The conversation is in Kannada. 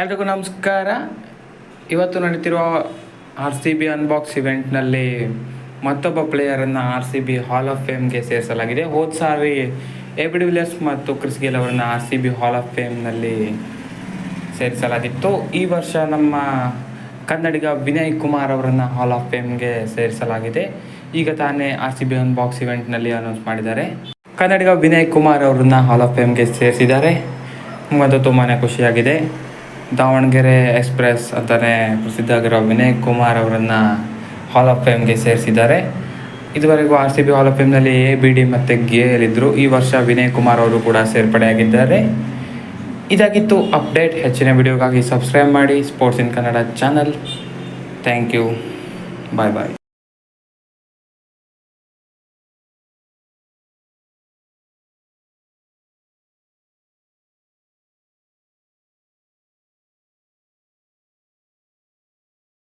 ಎಲ್ರಿಗೂ ನಮಸ್ಕಾರ. ಇವತ್ತು ನಡೀತಿರುವ ಆರ್ ಸಿ ಬಿ ಅನ್ಬಾಕ್ಸ್ ಇವೆಂಟ್ನಲ್ಲಿ ಮತ್ತೊಬ್ಬ ಪ್ಲೇಯರನ್ನು R C B hall of ಫೇಮ್ಗೆ ಸೇರಿಸಲಾಗಿದೆ. ಹೋದ ಸಾರಿ ಎ ಬಿ ವಿಲಿಯರ್ಸ್ ಮತ್ತು ಕ್ರಿಸ್ ಗೇಲ್ ಅವರನ್ನು R C B hall of ಫೇಮ್ನಲ್ಲಿ ಸೇರಿಸಲಾಗಿತ್ತು. ಈ ವರ್ಷ ನಮ್ಮ ಕನ್ನಡಿಗ ವಿನಯ್ ಕುಮಾರ್ ಅವರನ್ನು ಹಾಲ್ ಆಫ್ ಫೇಮ್ಗೆ ಸೇರಿಸಲಾಗಿದೆ. ಈಗ ತಾನೇ ಆರ್ ಸಿ ಬಿ ಅನ್ಬಾಕ್ಸ್ ಇವೆಂಟ್ನಲ್ಲಿ ಅನೌನ್ಸ್ ಮಾಡಿದ್ದಾರೆ. ಕನ್ನಡಿಗ ವಿನಯ್ ಕುಮಾರ್ ಅವರನ್ನು ಹಾಲ್ ಆಫ್ ಫೇಮ್ಗೆ ಸೇರಿಸಿದ್ದಾರೆ. ಮತ್ತು ತುಂಬಾ ಖುಷಿಯಾಗಿದೆ. ದಾವಣಗೆರೆ ಎಕ್ಸ್ಪ್ರೆಸ್ ಅಂತಲೇ ಪ್ರಸಿದ್ಧ ಆಗಿರೋ ವಿನಯ್ ಕುಮಾರ್ ಅವರನ್ನು ಹಾಲ್ ಆಫ್ ಫೇಮ್ಗೆ ಸೇರಿಸಿದ್ದಾರೆ. ಇದುವರೆಗೂ R C B hall of ಫೇಮ್ನಲ್ಲಿ A B D ಮತ್ತು ಗೇಲ್ ಇದ್ದರು ಈ ವರ್ಷ ವಿನಯ್ ಕುಮಾರ್ ಅವರು ಕೂಡ ಸೇರ್ಪಡೆಯಾಗಿದ್ದಾರೆ. ಇದಾಗಿತ್ತು ಅಪ್ಡೇಟ್. ಹೆಚ್ಚಿನ ವಿಡಿಯೋಗಾಗಿ ಸಬ್ಸ್ಕ್ರೈಬ್ ಮಾಡಿ. Sports in Kannada channel thank you bye bye